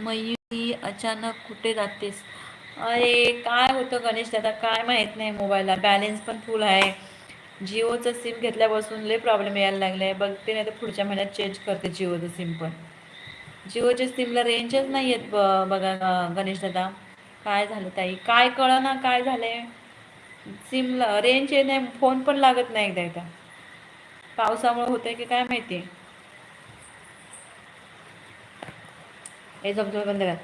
मयुरी अचानक कुठे जातेस? अरे काय होतं गणेश? दादा काय माहीत नाही मोबाईलला. बॅलेन्स पण फुल आहे. जिओचं सिम घेतल्यापासून लय प्रॉब्लेम यायला लागले. बघते नाही तर पुढच्या महिन्यात चेंज करते जिओचं सिम पण. जिओच्या सिमला रेंजच नाही आहेत ब बघा गणेश दादा. काय झालं ताई? काय कळं ना काय झालंय? सिमला रेंज येत नाही. फोन पण लागत नाही एकदा एकदा. पावसामुळे होतंय की काय माहिती? आहे हे झोपझोप बंद करा.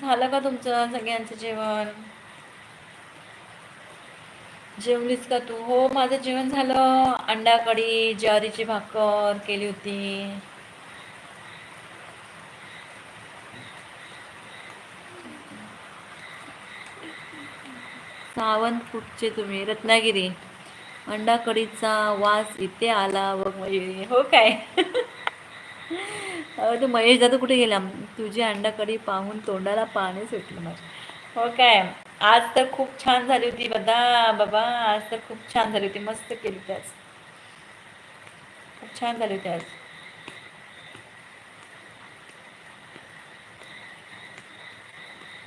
झालं का तुमचं सगळ्यांचं जेवण? जेवलीस का तू? हो माझं जेवण झालं. अंडा कढी ज्वारीची भाकर केली होती. सावंत कुठचे तुम्ही रत्नागिरी. अंडा कढीचा वास इथे आला बघ म्हणजे, हो काय? तू महेश दादा कुठे गेला? तुझी अंडा कढी पाहून तोंडाला पाणी सुटलं माझ्या. हो काय? आज तर खूप छान झाली होती बदा बाबा आज तर खूप छान झाली होती मस्त केली होती आज. खूप छान झाली होती आज.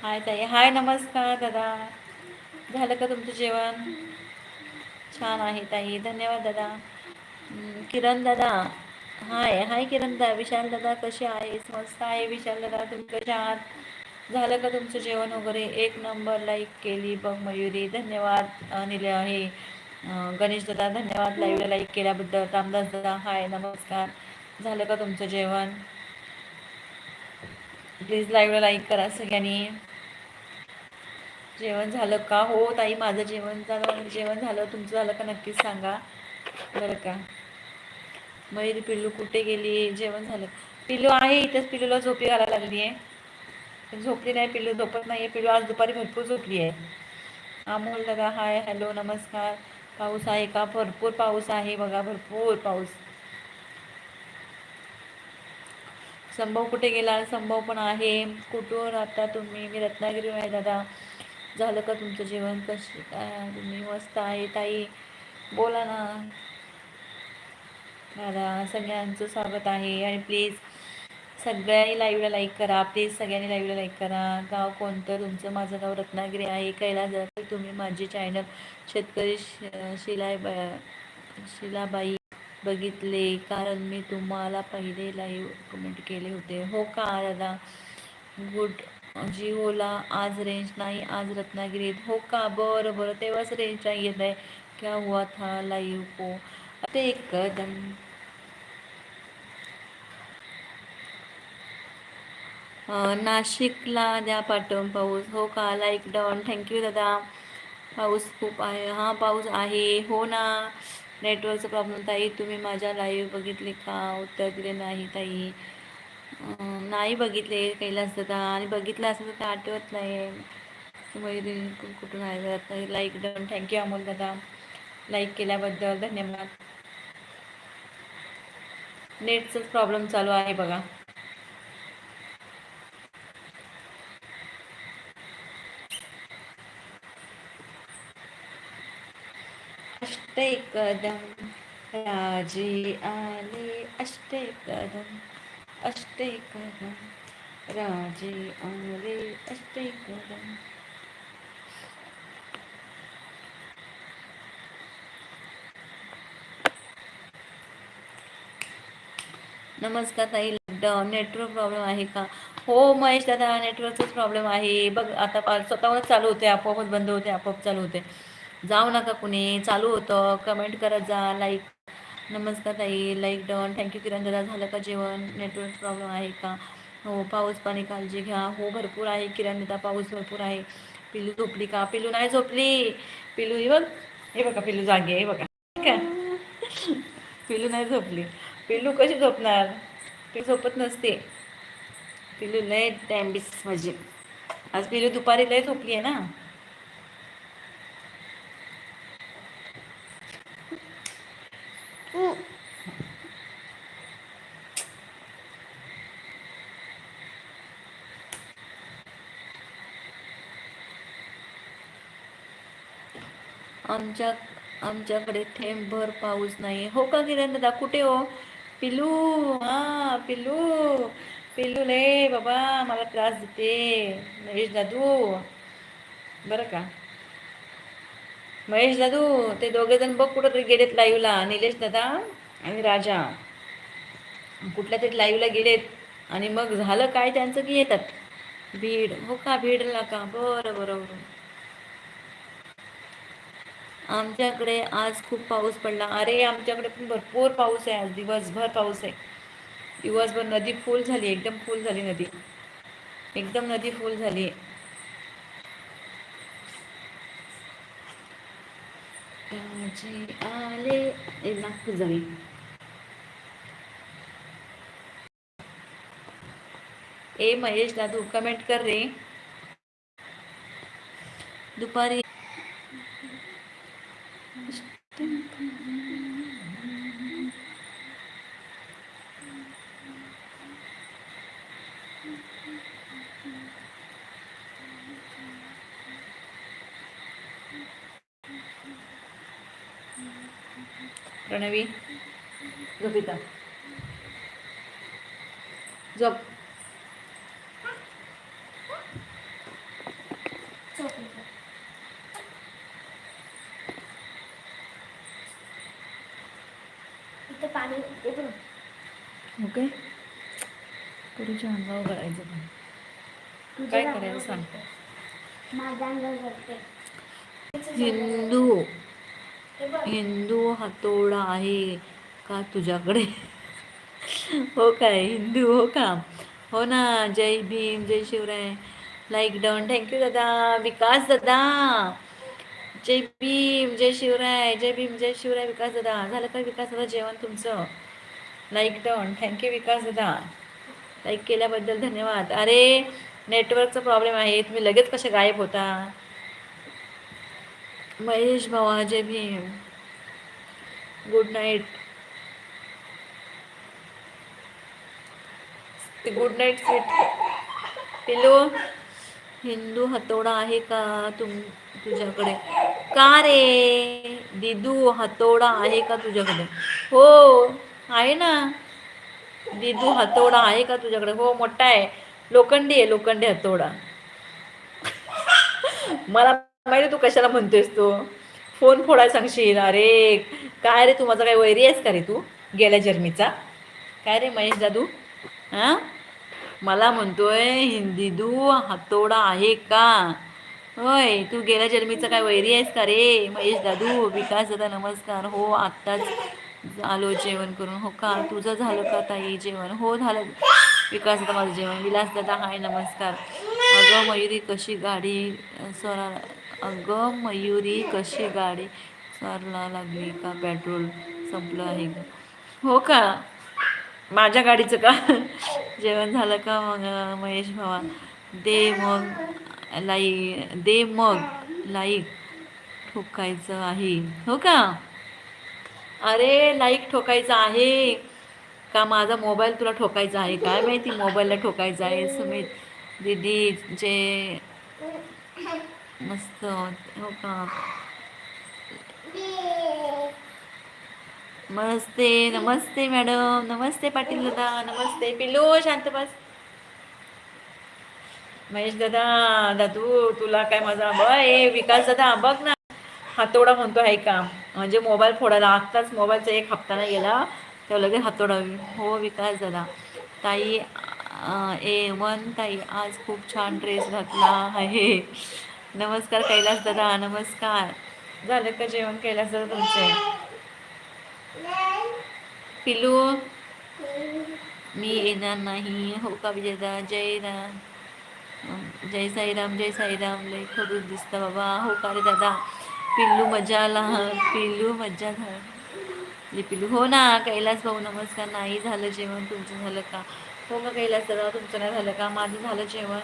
हाय ताई हाय नमस्कार दादा. झालं का तुमचं जेवण? छान आहे ताई धन्यवाद दादा. किरण दादा हाय हाय किरण दा विशाल दादा कसे आहेस? मस्त आहे विशाल दादा तुम्ही कसे आहात? झालं का तुमचं जेवण वगैरे? एक नंबर लाईक केली बघ मयुरी. धन्यवाद अनिल हे गणेश दादा धन्यवाद लाईव्हला लाईक केल्याबद्दल. रामदास दादा हाय नमस्कार. झालं का तुमचं जेवण? प्लीज लाईव्हला लाईक करा सगळ्यांनी. जेवण झालं का? हो ताई माझं जेवण झालं जेवण झालं. तुमचं झालं का नक्कीच सांगा. बरं का. मयुरी पिल्लू कुठे गेली? जेवण झालं. पिल्लू आहे इथंच. पिल्लूला झोपी घालायला लागली आहे. झोपली नाही पिल्लू. झोपत नाही आहे पिल्लू आज दुपारी भरपूर झोपली आहे. अमोल दादा हाय. हॅलो नमस्कार. पाऊस आहे का? भरपूर पाऊस आहे बघा. भरपूर पाऊस. संभव कुठे गेला? संभव पण आहे. कुठून राहता तुम्ही? मी रत्नागिरी आहे दादा. झालं का तुमचं जेवण? कशी काय? तुम्ही मस्त आहे ताई. बोला ना. दादा सगळ्यांचं स्वागत आहे. आणि प्लीज सगळ्यांनी लाईव्हला लाईक करा. प्लीज सगळ्यांनी लाईव्हला लाईक करा. गाव कोणतं? तुमचं माझं गाव रत्नागिरी आहे. कैलास जाते तुम्ही माझे चॅनल शेतकरी शिलाय ब- शिलाबाई बघितले. कारण मी तुम्हाला पहिले लाईव्ह कमेंट केले होते. हो का दादा? गुड जिओला आज रेंज नाही. आज रत्नागिरीत. हो का? बरं बरं. तेव्हाच रेंज नाही येत आहे. क्या हुआ था लाईव्ह को? ते कदम. नाशिकला द्या पाठवून पाऊस. हो का? लाईक डाऊन थँक्यू दादा. पाऊस खूप आहे. हां पाऊस आहे. हो ना? नेटवर्कचा प्रॉब्लेम ताई तुम्ही माझ्या लाईव्ह बघितले का? उत्तर दिले नाही ताई. नाही बघितले कैलास दादा. आणि बघितलं असं तर आठवत नाही. तुम्ही कुठून आहे लाईक डाऊन थँक्यू अमोल दादा. लाईक केल्याबद्दल धन्यवाद. नेटचाच प्रॉब्लेम चालू आहे बघा. अष्ट कदम राजे आले अष्टे कदम अष्टे कदम राजे आले अष्टे नमस्कार ताई नेटवर्क प्रॉब्लेम आहे का? हो महेश दादा नेटवर्कचाच प्रॉब्लेम आहे. बघ आता पा- स्वतःहूनच चालू होते आपोआपच बंद होते आपोआप चालू होते. जाऊ नका कुणी चालू होतं. कमेंट करत जा लाईक नमस्कार ताई लाईक डन थँक्यू किरण दादा. झालं का जेवण? नेटवर्क प्रॉब्लेम आहे का? हो पाऊस पाणी काळजी घ्या. हो भरपूर आहे किरण दादा. पाऊस भरपूर आहे. पिलू झोपली का? पिलू नाही झोपली. पिलू हे बघ. हे बघा पिलू जागे हे बघा. पिलू नाही झोपली. पिल्लू कशी झोपणार? ती झोपत नसते. पिल्लू लय टॅम्बिस माझी म्हणजे. आज पिल्लू दुपारी लय झोपली आहे ना. आमच्या आमच्याकडे थेंबभर पाऊस नाही हो का किरण दादा कुठे हो? पिल्लू हा पिल्लू पिल्लू ले बाबा मला त्रास देते महेश दादू बरं का महेश दादू ते दोघे जण बघ कुठं तरी गेलेत लाईव्हला निलेश दादा आणि राजा कुठल्या तरी लाईव्हला गेलेत आणि मग झालं काय त्यांचं की येतात भीड हो का भीडला का बरं बरं बरं आमच्याकडे आज खूप पाऊस पडला. अरे आमच्याकडे पण भरपूर पाऊस आहे आज. दिवसभर पाऊस आहे. दिवसभर नदी फुल झाली. एकदम फुल झाली नदी. एकदम नदी फुल झाली. आले. नागपूर जावी ए महेश दादू कमेंट कर रे. दुपारी प्रणवी. झोपिता झोप. इथं पाणी ओके. पुरीच्या अंगावर गळायचं पण. काय करायचं सांग. पडते. माझ्या अंगावर. हिंदू हिंदू हातोडा आहे का तुझ्याकडे? हो काय हिंदू हो का? हो ना जय भीम जय Shivray. Like done thank you दादा. विकास दादा. जय भीम जय शिवराय. जय भीम जय शिवराय विकास दादा. झालं का विकास दादा जेवण तुमचं? लाईक डाऊन थँक्यू विकास दादा. लाईक केल्याबद्दल धन्यवाद. अरे नेटवर्कचा प्रॉब्लेम आहे. तुम्ही लगेच कसे गायब होता? महेश भावा जय Bhim good night good night sweet पिल्लू हिंदू हतोडा आहे का तुम, तुझ्याकडे? का रे? दिदू हातोडा आहे का तुझ्याकडे? हो, आहे ना. दिदू हतोडा आहे का तुझ्याकडे? हो, मोठा आहे. लोखंडी आहे, लोखंडी हतोडा मला माहिती तू कशाला म्हणतोयस तू? फोन फोडायला सांगशील? अरे काय रे तू माझा काय वैरी आहेस का रे तू? गेल्या जन्मीचा काय रे महेश दादू हां? मला म्हणतोय हिंदीदू हातोडा आहे का? होय तू गेल्या जन्मीचा काय वैरी आहेस का रे महेश दादू विकास दादा नमस्कार. हो आत्ताच आलो जेवण करून. हो का? तुझं झालं का ताई जेवण? हो झालं. विकास दादा माझं जेवण. विलास दादा हाय नमस्कार. अगं मयुरी कशी गाडी सरा अगं मयुरी कशी गाडी चालला लागली का? पेट्रोल संपलं आहे का? हो का? माझ्या गाडीचं का? जेवण झालं का मग महेश भावा? दे मग लाई दे मग लाईक ठोकायचं आहे. हो का? अरे लाईक ठोकायचं आहे. का माझा मोबाईल तुला ठोकायचा आहे? काय माहिती मोबाईलला ठोकायचं आहे? सुमित दीदी जे मस्त हो का? नमस्ते नमस्ते मॅडम. नमस्ते पाटील दादा. नमस्ते. पिलो शांत बस. महेश दादा दादू तुला काय माझा ब ए विकास दादा बघ ना. हातोडा म्हणतो आहे का? म्हणजे मोबाईल फोडायला. आत्ताच मोबाईलचा एक हप्ता नाही गेला तेव्हा लगेच हातोडा हो विकास दादा. ताई ए वन ताई आज खूप छान ड्रेस घातला आहे. नमस्कार कैलास दादा नमस्कार. झालं का जेवण कैलास दादा तुमचे? पिलू मी येणार नाही. हो का विजयदा? जय राम. जय साईराम जय साईराम. लय खरूच दिसता बाबा. हो का रे दादा? पिल्लू मजा आला पिल्लू मजा झाली म्हणजे पिल्लू. हो ना कैलास भाऊ नमस्कार. नाही झालं जेवण. तुमचं झालं का? हो का कैलास दादा? तुमचं नाही झालं का? माझं झालं जेवण.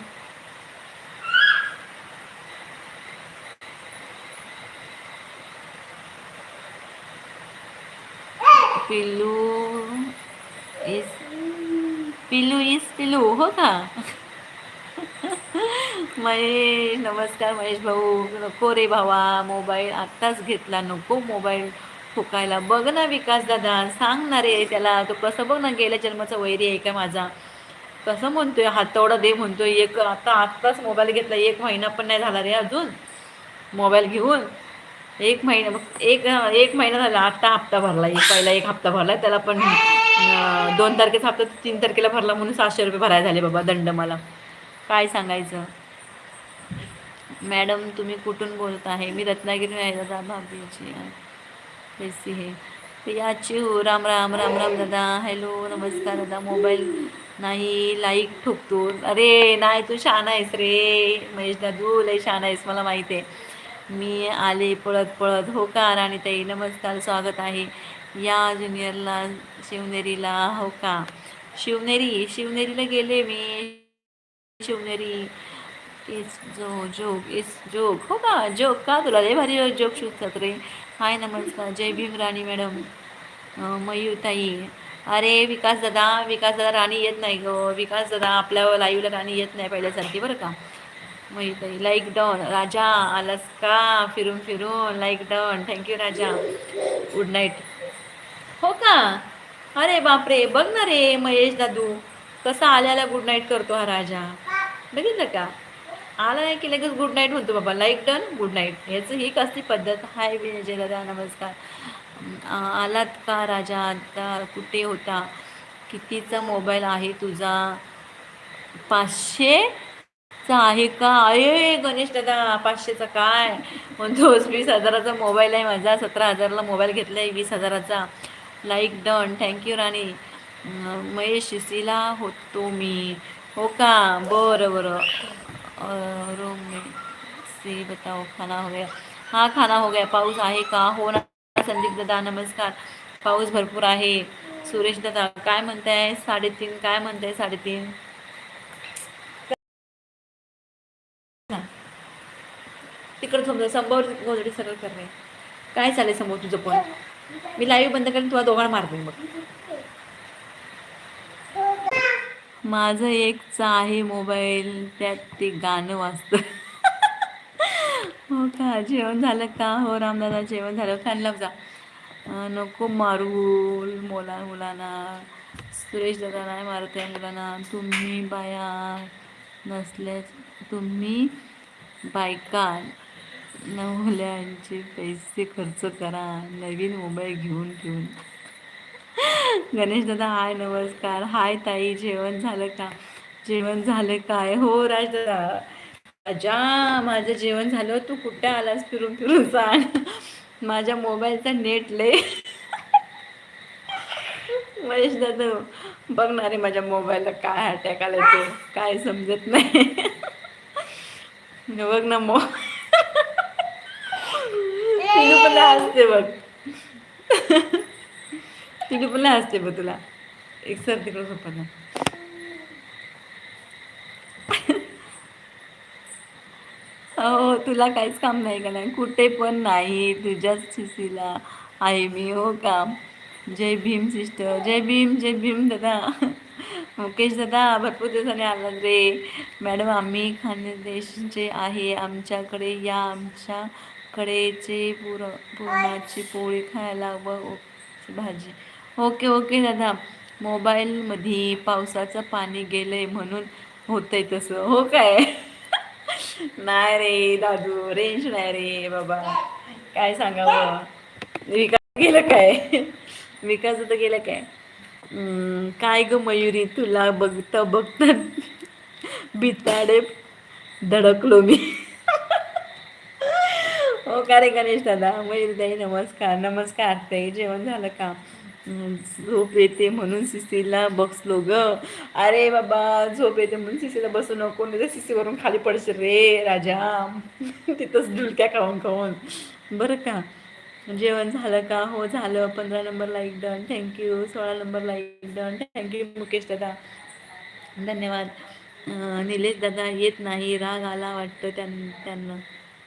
पिल्लू इस पिल्लू इस पिल्लू हो का? महेश नमस्कार महेश भाऊ. नको रे भावा मोबाईल आत्ताच घेतला. नको मोबाईल ठोकायला. बघ ना विकास दादा सांग ना रे त्याला. तो कसं बघ ना गेल्या जन्माचा वैरी आहे का माझा? कसं म्हणतोय हातवडा दे म्हणतोय. एक आता आत्ताच मोबाईल घेतला. एक महिना पण नाही झाला रे अजून. मोबाईल घेऊन. एक महिना एक एक महिना झाला आत्ता हप्ता भरला एक पहिला एक हप्ता भरला त्याला पण दोन तारखेचा हप्ता तीन तारखेला भरला म्हणून सातशे रुपये भरायला झाले बाबा दंड मला. काय सांगायचं? मॅडम तुम्ही कुठून बोलत आहे? मी रत्नागिरी आहे दादा भाभीची बेसी हे. याची हो राम राम राम राम दादा हॅलो नमस्कार दादा मोबाईल नाही लाईक ठोकतो. अरे नाही तू छान आहेस रे. महेश दादू लई छान आहेस मला माहिती आहे. मी आले पळत पळत. हो का राणीताई नमस्कार स्वागत आहे. या ज्युनियरला शिवनेरीला. हो का? शिवनेरी शिवनेरीला गेले मी. शिवनेरी इस जो जोग इस जोग. हो का? जोक का तुला? लय भारी जोक शोधतात रे. हाय नमस्कार. जय भीम राणी मॅडम. मयूताई अरे विकास दादा विकास दादा राणी येत नाही ग. विकास दादा आपल्या लाईव्हला राणी येत नाही पहिल्यासारखी बरं का? मयूरताई लाईक डॉन राजा आलास का? फिरून फिरून. लाईक डॉन थँक्यू राजा. गुड नाईट हो का? अरे बापरे. बघ ना रे महेश दादू. कसा आल्याला गुड नाईट करतो हा राजा. बघितलं का? आला नाही की लगेच गुड नाईट म्हणतो बाबा. लाईक डन गुड नाईट ह्याचं ही कसली पद्धत. हाय विजय दादा. नमस्कार. आलात का राजा? आता कुठे होता? कितीचा मोबाईल आहे तुझा? पाचशे चा आहे का? अरे गणेश दादा पाचशेचा काय? म्हणतोस वीस हजाराचा मोबाईल आहे माझा. सतरा हजाराला मोबाईल घेतला आहे वीस हजाराचा. लाईक डन थँक्यू राणी. महेश शिसीला होतो मी. हो का? बरं बरं. रूम में से बताओ खाना हो गया. हाँ खाना हो गया. पाऊस आहे का? हो ना संदीप दादा नमस्कार. पाऊस भरपूर आहे. सुरेश दादा काय म्हणताय? साडेतीन काय म्हणताय साडेतीन? तिकडे समजा संभावर गोजडी सरळ करणे. काय चालेल समोर तुझं पण मी लाईव्ह बंद करेन तुला दोघांना मारते मग. माझं एकचा आहे मोबाईल त्यात ते गाणं वाजतं. हो का? जेवण झालं का? हो रामदादा जेवण झालं. खाणला जा नको मारू मोला मुलांना. सुरेश दादा नाही मारत आहे मुलांना. तुम्ही बाया नसल्या तुम्ही बायका. नवल्यांचे पैसे खर्च करा. नवीन मोबाईल घेऊन घेऊन गणेश दादा हाय नमस्कार. हाय ताई जेवण झालं का? जेवण झालं काय? हो राज दादा. राजा माझं जेवण झालं. तू कुठे आलास? फिरून फिरून सांग. माझ्या मोबाईलचा नेट ले महेश दादा बघणार आहे माझ्या मोबाईलला काय अटॅक आला ते. काय समजत नाही. बघ ना मोबाईल तिने पण हसते बघ. तिने पण हसते बघ तुला. एक सर तिकडं झोपत हो तुला काहीच काम नाही का नाही? कुठे पण नाही तुझ्याच शिसीला आहे मी हो का? जय भीम सिस्टर. जय भीम जय भीम दादा. मुकेश दादा भरपूर दिवसांनी आला रे. मॅडम आम्ही खानदेशचे आहे. आमच्याकडे या आमच्या आमच्याकडेचे पुर पुरणाची पोळी खायला व भाजी. ओके ओके दादा. मोबाईलमध्ये पावसाचं पाणी गेलंय म्हणून होतंय तसं. हो काय? नाही रे दादू रेंज नाही रे बाबा. काय सांगावं? विकास गेलं काय? विकास तर गेलं काय? काय ग मयुरी तुला बघता बघता बिताडे धडकलो मी. नमस्कार गणेश दादा. मयुरताई नमस्कार. नमस्कार. ताई जेवण झालं का? झोप येते म्हणून सिसीला बसलो ग. अरे बाबा झोप येते म्हणून सिसीला बसू नको नाही तर सिसीवरून खाली पडशील रे राजा. तिथंच डुलक्या खाऊन खाऊन. बरं का? जेवण झालं का? हो झालं. पंधरा number like done. Thank you सोळा number like done. Thank you Mukesh दादा. धन्यवाद. निलेश दादा येत नाही. राग आला वाटतं त्यां त्यांना.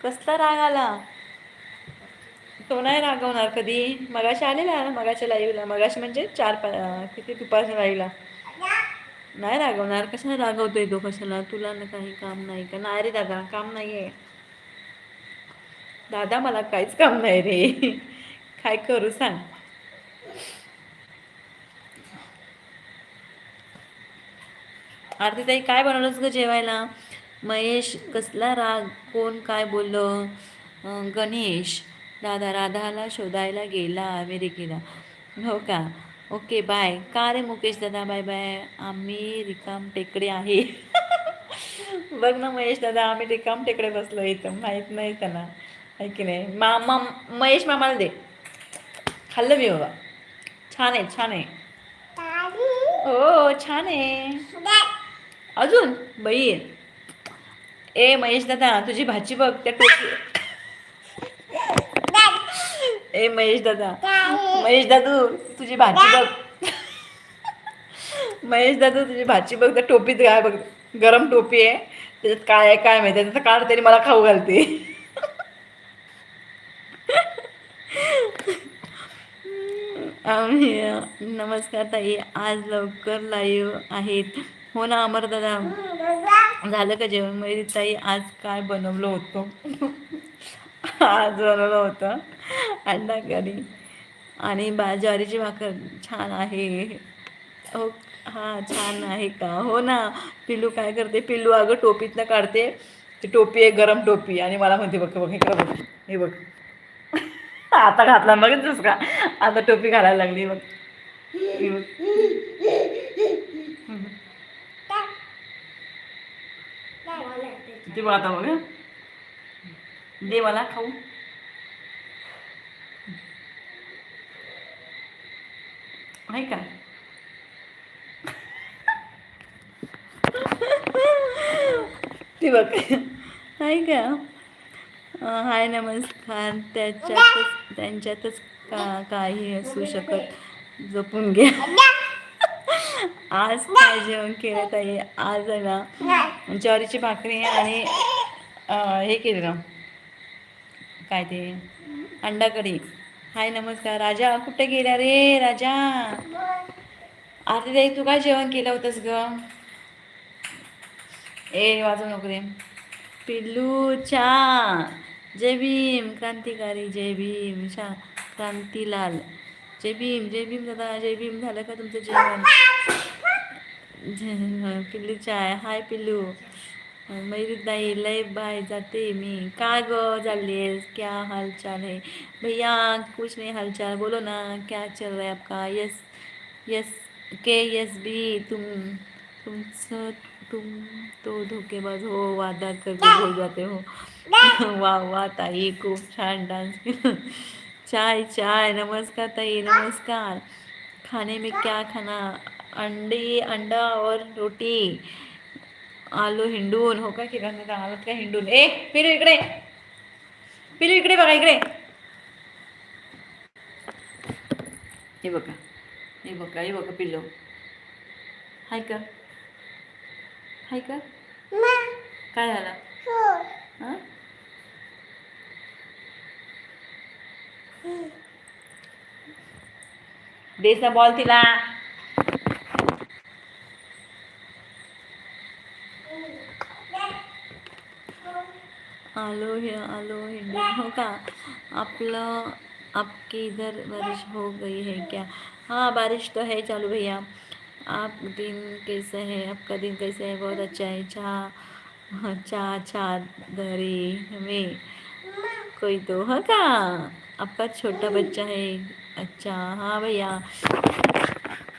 कसला राग आला? तो नाही रागवणार कधी. मगाशी आलेला ना मगाच्या लाईव्हला मगाशी म्हणजे चार पा किती दुपारच्या लाईव्हला नाही रागवणार. कशाला रागवतोय तो कशाला? तुला ना काही काम नाही का? नाही रे दादा काम नाही आहे दादा मला काहीच काम नाही रे. काय करू सांग. आरती ताई काय बनवलंस ग जेवायला? महेश कसला राग? कोण काय बोललं? गणेश. दादा राधाला शोधायला गेला अमेरिकेला. हो का? Okay bye. का रे मुकेश दादा? Bye bye. आम्ही रिकाम टेकडे आहे. बघ ना महेश दादा आम्ही रिकाम टेकडे बसलो इथं. माहीत नाही त्यांना आहे की नाही? मामा महेश मामाला दे. खाल्लं मी बाबा. छान आहे छान आहे. हो छान आहे. अजून? बाई ए महेश दादा तुझी भाची बघ. त्या टोपी ए महेश दादा. महेश दादू तुझी भाची बघ. महेश दादू तुझी भाची बघ त्या टोपीत काय बघ गरम टोपी आहे. त्याच्यात काय आहे काय माहिती त्याचं काढ तरी मला खाऊ घालते. आम्ही नमस्कार ताई आज लवकर लाईव्ह आहेत. हो ना अमर दादा? झालं का जेवण? मयुरी ताई आज काय बनवलं होतं? आज बनवलं होतं. अंडा करी आणि बा ज्वारीची भाकर छान आहे. हो हां छान आहे का? हो ना. पिल्लू काय करते? पिल्लू अगं टोपीतनं काढते. ती टोपी आहे गरम टोपी. आणि मला म्हणते बघ बघ इकडं बघ. हे बघ. आता घातला बघितलंस का? आता टोपी घालायला लागली बघ. हे बघ. ते. बघ आता बघ हं. दे मला खाऊ आहे का? ती बघ. आहे का? हाय नमस्कार. त्याच्यातच त्यांच्यातच का काही असू शकत. जपून घ्या आज काय जेवण केलं ताई? आज ना ज्वारीची भाकरी आणि हे केलं काय ते? अंडा कढी हाय नमस्कार. राजा कुठे गेला रे? राजा. आरती ताई तू काय जेवण केलं होतंस ग? ए वाजून नको रे. पिल्लू चा. जय भीम. क्रांतिकारी जय भीम. शा क्रांतीलाल. जय भीम जय भीम दादा. जय भीम. झालं का तुमचं जेवण? पिल्लू चाय हाय पिल्लू. मयूरदाई लय बाय जाते मी काय ग चाललीस क्या हालचाल है भैया कुछ नहीं हालचाल बोलो ना क्या चल रहा है आपका यस यस के यस बी तुम तुमचं तुम तो धोकेबाज हो वादा करके बोल जाते हो वा वा ताई खूप छान डान्स केला चाय चाय नमस्कार ताई नमस्कार खाने में क्या खाना अंडे अंडा और रोटी आलू हिंडून हो का नाही आलात का हिंडून ए पिलू इकडे। पिलू इकडे बघा इकडे। हे बघा हे बघा हे बघा पिल्लू। हाय का हाय का काय झालं? हा। देसा बॉल तिला. आलो हे आलो हो का? आपलं आपके इधर बारिश हो गई है क्या? हाँ बारिश तो है, चालू भैया। आप दिन कैसे है? आपका दिन कैसे है? बहुत अच्छा है। चाह चाह चाह दरी में कोई तो हाँ का? आपका छोटा बच्चा है। अच्छा हाँ भैया।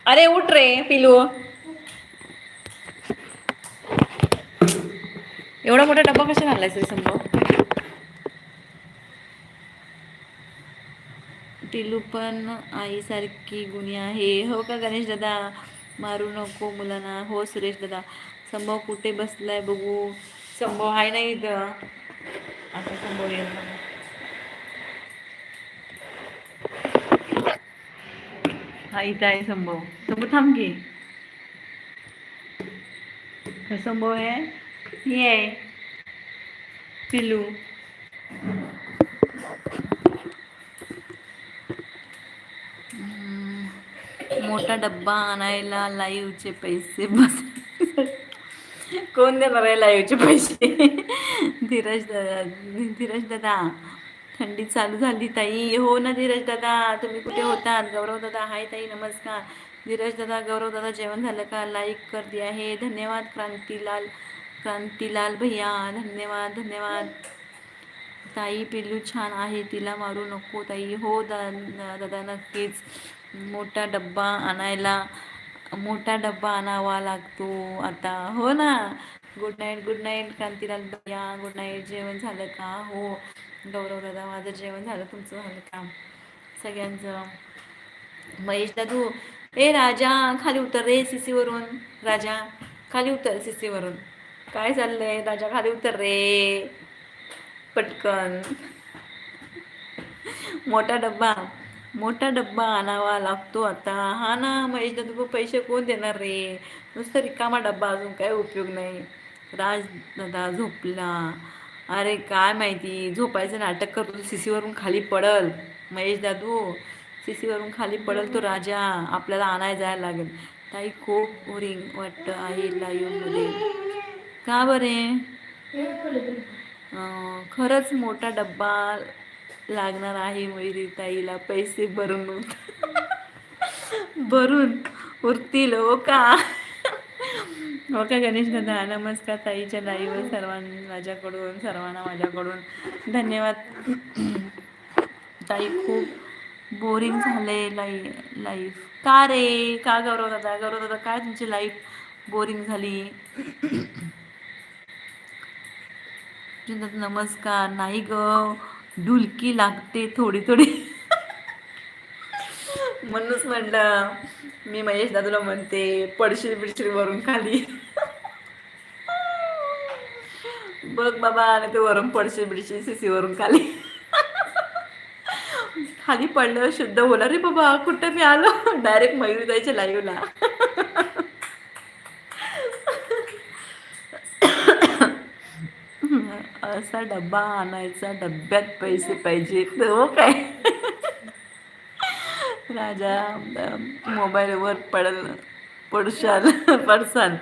अरे, उठ रे पिलू। एवढा मोठा डब्बा कशा घालायचं रे संभव टिलू पण आईसारखी गुणी आहे. हो का गणेश दादा? मारू नको मुलांना. हो सुरेश दादा. संभव कुठे बसलाय बघू. संभव आहे नाही इथं? आता संभव येईल. हा इथं आहे संभव. संभव थांब की. संभव आहे? ही आहे पिलू मोठा डब्बा आणायला लाईव्हचे पैसे बस कोण देणार आहे लाईव्हचे पैसे धीरज दादा धीरज दादा थंडी चालू झाली ताई हो ना धीरज दादा तुम्ही कुठे होतात गौरव दादा हाय ताई नमस्कार धीरज दादा गौरव दादा जेवण झालं का लाईक कर दिया आहे धन्यवाद क्रांतीलाल क्रांतीलाल भैया धन्यवाद धन्यवाद. ताई पिल्लू छान आहे तिला मारू नको ताई. हो दा दादा नक्कीच. मोठा डब्बा आणायला मोठा डब्बा आणावा लागतो आता. हो ना? Good night good night Krantilal भैया. गुड नाईट जेवण झालं का? हो. गौरव दादा माझं जेवण झालं तुमचं झालं का? सगळ्यांचं. महेश दादू. ए राजा खाली उतर रे सी वरून. राजा खाली उतर सी वरून. काय चाललंय? राजा खाली उतर रे. पटकन. मोठा डब्बा. मोठा डब्बा आणावा लागतो आता. हा ना महेश दादू पैसे कोण देणार रे? नुसतं रिकामा डब्बा अजून काय उपयोग नाही. राज दादा झोपला. अरे काय माहिती? झोपायचं नाटक करतो सीसीवरून खाली पडल. महेश दादू सीसीवरून खाली पडल तो राजा. आपल्याला आणायला जायला लागेल. ताई खूप बोरिंग वाटतं आहे लाईव्हमध्ये का बरे? खरंच मोठा डब्बा लागणार आहे मयुरी ताईला पैसे भरून. भरून. उरतील हो का? हो का गणेश दादा? नमस्कार ताईच्या लाईव्ह सर्वांना माझ्याकडून सर्वांना माझ्याकडून. धन्यवाद. ताई खूप बोरिंग झालंय लाई लाईफ. का रे? का गौरव दादा? गौरव दादा काय तुमची लाईफ बोरिंग झाली? जिंदात नमस्कार. नाही ग. डुलकी लागते थोडी थोडी. म्हणूनच म्हटलं मी महेश दादूला म्हणते पडशील बिडशील वरून खाली. बघ बाबा आणि ते वरून पडशील बिडशील सिसी वरून खाली. खाली पडलं शुद्ध बोला रे बाबा. कुठं मी आलो? डायरेक्ट मयूर जायचे लाईव्हला असा डब्बा आणायचा डब्यात पैसे पाहिजे. हो काय? राजा मोबाईलवर पडल पडशाल पडसाल.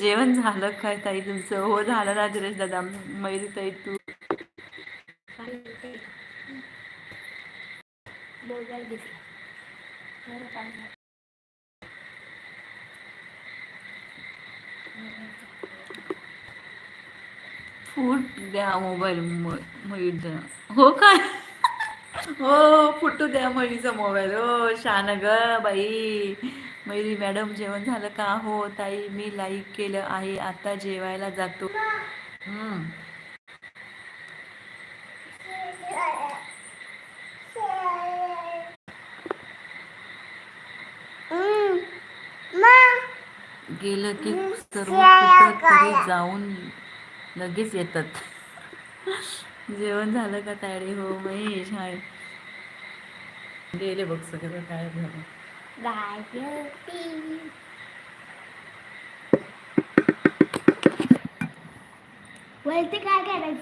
जेवण झालं काय ताई तुमचं? हो झालं राजरेश दादा. मैरी ताई तू मोबाईल दिसला बरं पाहिजे. फूट द्या मोबाईल मयूर हो काय हो फुटू द्या मयुरीचा मोबाईल. हो शान ग बाई. मयुरी मॅडम जेवण झालं का? हो ताई मी लाईक केलं आहे. आता जेवायला जातो. हम्म. गेलं की सर्व कुठं तरी जाऊन लगेच येतात. जेवण झालं का तयारी हो महेश हाय. गेले बघ सगळं काय झालं. गायत्री वरती काय करायचं?